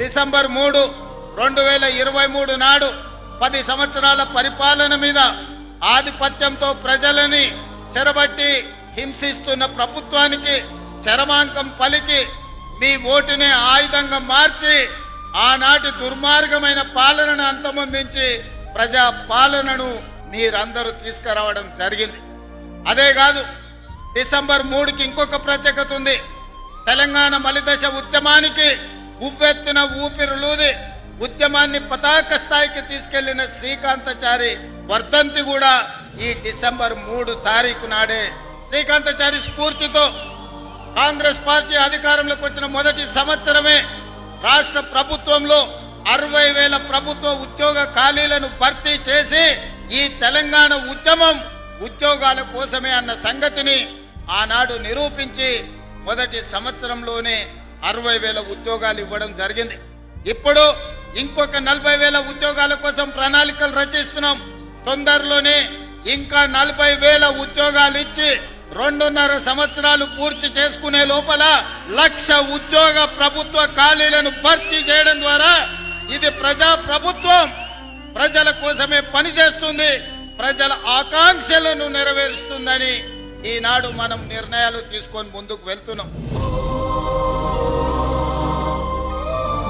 December మూడు రెండు వేల ఇరవై మూడు నాడు పది సంవత్సరాల పరిపాలన మీద ఆధిపత్యంతో ప్రజలని చెరబట్టి హింసిస్తున్న ప్రభుత్వానికి చరమాంకం పలికి మీ ఓటునే ఆయుధంగా మార్చి ఆనాటి దుర్మార్గమైన పాలనను అంతమొందించి ప్రజా పాలనను మీరందరూ తీసుకురావడం జరిగింది. అదే కాదు డిసెంబర్ మూడుకి ఇంకొక ప్రత్యేకత ఉంది. తెలంగాణ మలిదశ ఉద్యమానికి ఉవ్వెత్తున ఊపిరులూది ఉద్యమాన్ని పతాక స్థాయికి తీసుకెళ్ళిన శ్రీకాంతచారి వర్ధంతి కూడా ఈ డిసెంబర్ మూడు తారీఖు నాడే. శ్రీకాంతచారి స్ఫూర్తితో కాంగ్రెస్ పార్టీ అధికారంలోకి వచ్చిన మొదటి సంవత్సరమే రాష్ట్ర ప్రభుత్వంలో అరవై వేల ప్రభుత్వ ఉద్యోగ ఖాళీలను భర్తీ చేసి ఈ తెలంగాణ ఉద్యమం ఉద్యోగాల కోసమే అన్న సంగతిని ఆనాడు నిరూపించి మొదటి సంవత్సరంలోనే అరవై వేల ఉద్యోగాలు ఇవ్వడం జరిగింది. ఇప్పుడు ఇంకొక నలభై వేల ఉద్యోగాల కోసం ప్రణాళికలు రచిస్తున్నాం. తొందరలోనే ఇంకా నలభై వేల ఉద్యోగాలు ఇచ్చి రెండున్నర సంవత్సరాలు పూర్తి చేసుకునే లోపల లక్ష ఉద్యోగ ప్రభుత్వ ఖాళీలను భర్తీ చేయడం ద్వారా ఇది ప్రజా ప్రభుత్వం ప్రజల కోసమే పనిచేస్తుంది. ప్రజల ఆకాంక్షలను నెరవేరుస్తుందని ఈనాడు మనం నిర్ణయాలు తీసుకొని ముందుకు వెళ్తున్నాం.